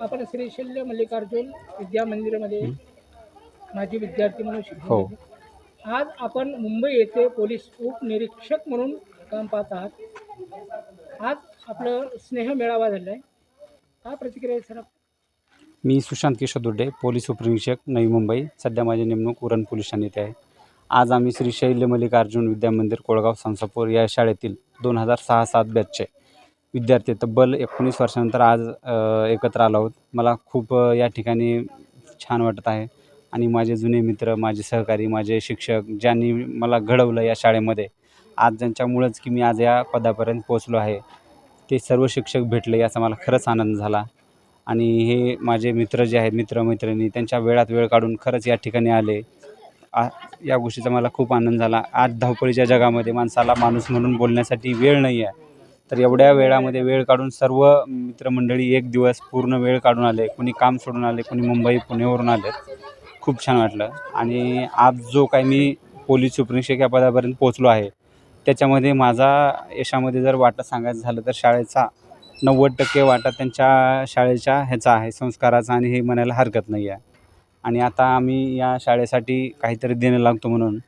आपण श्री शल्य मल्लिकार्जुन विद्या मंदिरामध्ये माझी विद्यार्थी म्हणून हो. आज आपण मुंबई येथे पोलीस उपनिरीक्षक म्हणून काम पाहत आहात. आज आपलं स्नेह मेळावा झाला आहे काय प्रतिक्रिया आहे सर? मी सुशांत किशोर दुर्डे पोलीस उपनिरीक्षक नवी मुंबई. सध्या माझी नेमणूक उरण पोलीस ठाणे येथे आहे. आज आम्ही श्री शैल्य मल्लिकार्जुन विद्यामंदिर कोळगाव संसापूर या शाळेतील दोन हजार सहा सात बॅचचे विद्यार्थी तब्बल एकोणीस वर्षानंतर आज एकत्र आलो आहोत. मला खूप या ठिकाणी छान वाटत आहे. आणि माझे जुने मित्र माझे सहकारी माझे शिक्षक ज्यांनी मला घडवलं या शाळेमध्ये आज ज्यांच्यामुळंच की मी आज या पदापर्यंत पोचलो आहे ते सर्व शिक्षक भेटले याचा मला खरंच आनंद झाला. आणि हे माझे मित्र जे आहेत मित्रमैत्रिणी त्यांच्या वेळात वेळ काढून खरंच या ठिकाणी आले. आ या गोष्टीचा मला खूप आनंद झाला. आज धावपळीच्या जगामध्ये माणसाला माणूस म्हणून बोलण्यासाठी वेळ नाही आहे तर एवढ्या वेळामध्ये वेळ काढून सर्व मित्रमंडळी एक दिवस पूर्ण वेळ काढून आले. कुणी काम सोडून आले कुणी मुंबई पुणेवरून आले. खूप छान वाटलं. आणि आज जो काही मी पोलीस सुपरीक्षक या पदापर्यंत पोचलो आहे त्याच्यामध्ये माझा यशामध्ये जर वाटा सांगायचं झालं तर शाळेचा नव्वद टक्के वाटा त्यांच्या शाळेच्या ह्याचा आहे संस्काराचा आणि हे म्हणायला हरकत नाही आहे. आणि आता आम्ही या शाळेसाठी काहीतरी देणं लागतो म्हणून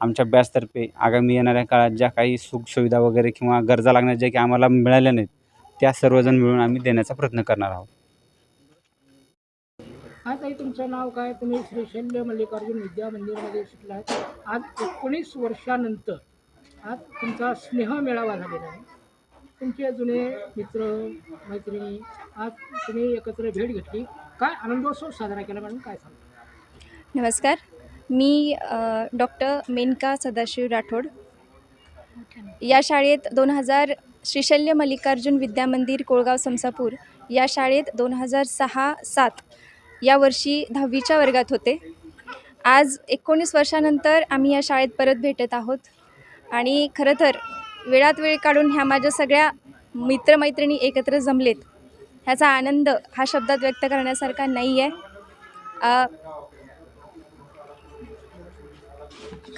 आमच्या बॅचतर्फे आगामी येणाऱ्या काळात ज्या काही सुखसुविधा वगैरे किंवा गरजा लागणार ज्या की आम्हाला मिळाल्या नाहीत त्या सर्वजण मिळून आम्ही देण्याचा प्रयत्न करणार आहोत. आज आई तुमचं नाव काय? तुम्ही श्री शल्य मल्लिकार्जुन विद्या मंदिरमध्ये शिकलात. आज एकोणीस वर्षानंतर आज तुमचा स्नेह मेळावा झालेला आहे. तुमचे जुने मित्र मैत्रिणी आज तुम्ही एकत्र भेट घेतली. काय आनंदोत्सव साजरा केला मॅडम? काय सांगा नमस्कार. मी डॉक्टर मेनका सदाशिव राठोड. या शाळेत दोन हजार श्रीशल्य मल्लिकार्जुन विद्यामंदिर कोळगाव समसापूर. या शाळेत दोन हजार सहा सात या वर्षी दहावीच्या वर्गात होते. आज एकोणीस वर्षानंतर आम्ही या शाळेत परत भेटत आहोत. आणि खरं तर वेळात वेळ काढून ह्या माझ्या सगळ्या मित्रमैत्रिणी एकत्र जमलेत. ह्याचा आनंद हा शब्दात व्यक्त करण्यासारखा नाही आहे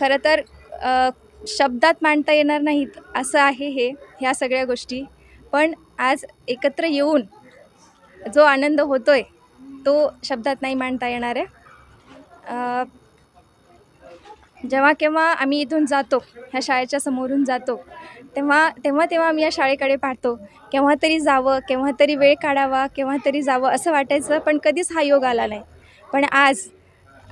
खरं तर शब्दात मांडता येणार नाहीत असं आहे हे ह्या सगळ्या गोष्टी. पण आज एकत्र येऊन जो आनंद होतो आहे तो शब्दात नाही मांडता येणार आहे. जेव्हा केव्हा आम्ही इथून जातो ह्या शाळेच्या समोरून जातो तेव्हा तेव्हा तेव्हा आम्ही या शाळेकडे पाहतो केव्हा तरी जावं केव्हा तरी वेळ काढावा केव्हा तरी जावं असं वाटायचं पण कधीच हा योग आला नाही. पण आज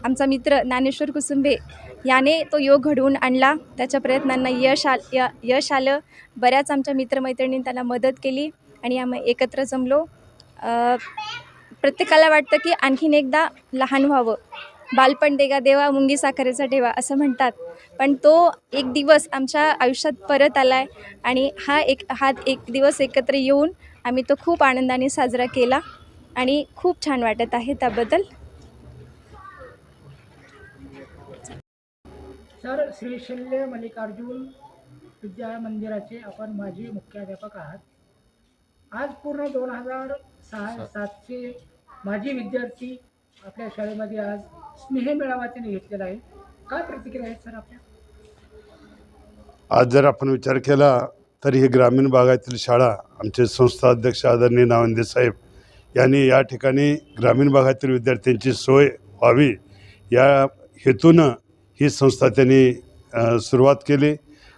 आमचा मित्र ज्ञानेश्वर कुसुंबे याने तो योग घडवून आणला. त्याच्या प्रयत्नांना यश आल य यश आलं. बऱ्याच आमच्या मित्रमैत्रिणींनी त्याला मदत केली आणि आम्ही एकत्र जमलो. प्रत्येकाला वाटतं की आणखीन एकदा लहान व्हावं. बालपण देगा देवा मुंगी साखरेचा ठेवा असं म्हणतात. पण तो एक दिवस आमच्या आयुष्यात परत आला आहे आणि हा एक हा एक दिवस एकत्र येऊन आम्ही तो खूप आनंदाने साजरा केला आणि खूप छान वाटत आहे त्याबद्दल. सर श्री शल्य मल्लिकार्जुन विद्या मंदिराचे आपण माजी मुख्याध्यापक आहात. आज पूर्ण दोन हजार सहा सातचे माजी विद्यार्थी आपल्या शाळेमध्ये आज स्नेह मेळावा त्यांनी घेतलेला आहे. काय प्रतिक्रिया आहेत सर आपल्या? आज जर आपण विचार केला तर ही ग्रामीण भागातील शाळा आमचे संस्था अध्यक्ष आदरणीय नावंदे साहेब यांनी या ठिकाणी ग्रामीण भागातील विद्यार्थ्यांची सोय व्हावी या हेतूनं ही संस्था त्यांनी सुरुवात केली.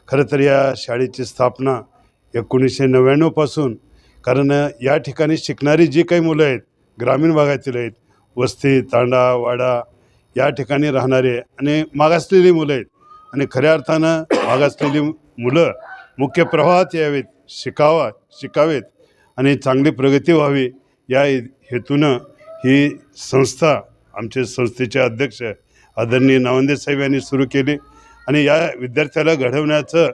खरं तर या शाळेची स्थापना एकोणीसशे नव्याण्णवपासून कारण या ठिकाणी शिकणारी जी काही मुलं आहेत ग्रामीण भागातील आहेत वस्ती तांडा वाडा या ठिकाणी राहणारे आणि मागासलेली मुलं आहेत आणि खऱ्या अर्थानं मागासलेली मुलं मुख्य प्रवाहात यावेत शिकावा शिकावेत आणि चांगली प्रगती व्हावी या हेतूनं ही संस्था आमचे संस्थेचे अध्यक्ष आदरणीय नावंदे साहेब यांनी सुरू केली आणि या विद्यार्थ्याला घडवण्याचं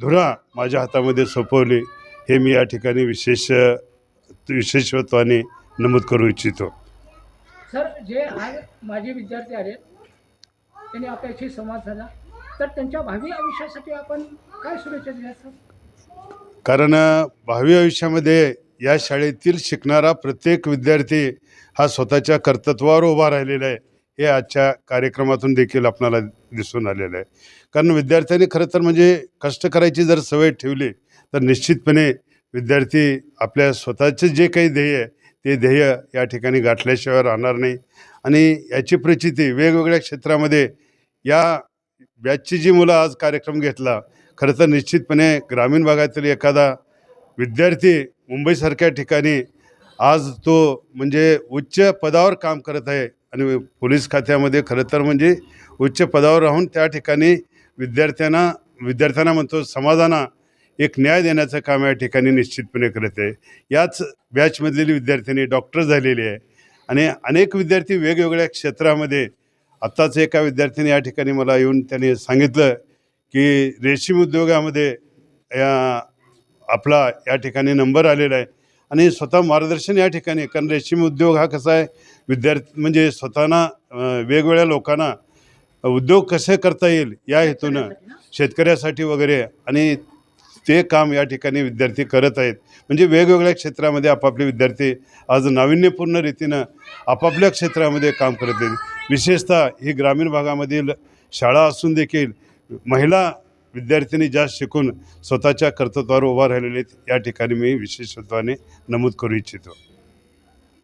धुरा माझ्या हातामध्ये सोपवली हे मी या ठिकाणी विशेष विशेषत्वाने नमूद करू इच्छितो. सर जे आज माजी विद्यार्थी आले त्यांनी आपल्याशी संवाद झाला तर त्यांच्या भावी आयुष्यासाठी आपण काय शुभेच्छा दिल्या सर? कारण भावी आयुष्यामध्ये या शाळेतील शिकणारा प्रत्येक विद्यार्थी हा स्वतःच्या कर्तृत्वावर उभा राहिलेला आहे. हे आजच्या कार्यक्रमातून देखील आपणाला दिसून आलेलं आहे. कारण विद्यार्थ्यांनी खरं तर म्हणजे कष्ट करायची जर सवय ठेवली तर निश्चितपणे विद्यार्थी आपल्या स्वतःचे जे काही ध्येय आहे ते ध्येय या ठिकाणी गाठल्याशिवाय राहणार नाही. आणि याची प्रचिती वेगवेगळ्या क्षेत्रामध्ये या बॅचची जी मुलं आज कार्यक्रम घेतला खरं तर निश्चितपणे ग्रामीण भागातील एखादा विद्यार्थी मुंबईसारख्या ठिकाणी आज तो म्हणजे उच्च पदावर काम करत आहे आणि पोलीस खात्यामध्ये खरं तर म्हणजे उच्च पदावर राहून त्या ठिकाणी विद्यार्थ्यांना विद्यार्थ्यांना म्हणतो समाजांना एक न्याय देण्याचं काम या ठिकाणी निश्चितपणे करत आहे. याच बॅचमधलेली विद्यार्थ्यांनी डॉक्टर झालेली आहे. आणि अनेक विद्यार्थी वेगवेगळ्या क्षेत्रामध्ये आत्ताच एका विद्यार्थ्याने या ठिकाणी मला येऊन त्याने सांगितलं की रेशीम उद्योगामध्ये या आपला या ठिकाणी नंबर आलेला आहे. आणि स्वतः मार्गदर्शन या ठिकाणी. कारण रेशीम उद्योग हा कसा आहे? विद्यार्थी म्हणजे स्वतःना वेगवेगळ्या लोकांना उद्योग कसे करता येईल या हेतूनं शेतकऱ्यासाठी वगैरे आणि ते काम या ठिकाणी विद्यार्थी करत आहेत. म्हणजे वेगवेगळ्या क्षेत्रामध्ये आपापले विद्यार्थी आज नाविन्यपूर्ण रीतीनं आपापल्या क्षेत्रामध्ये काम करत आहेत. विशेषतः ही ग्रामीण भागामधील शाळा असून देखील महिला विद्यार्थ्यांनी जास्त शिकून स्वतःच्या कर्तृत्वावर उभा राहिलेले आहेत या ठिकाणी मी विशेषत्वाने नमूद करू इच्छितो.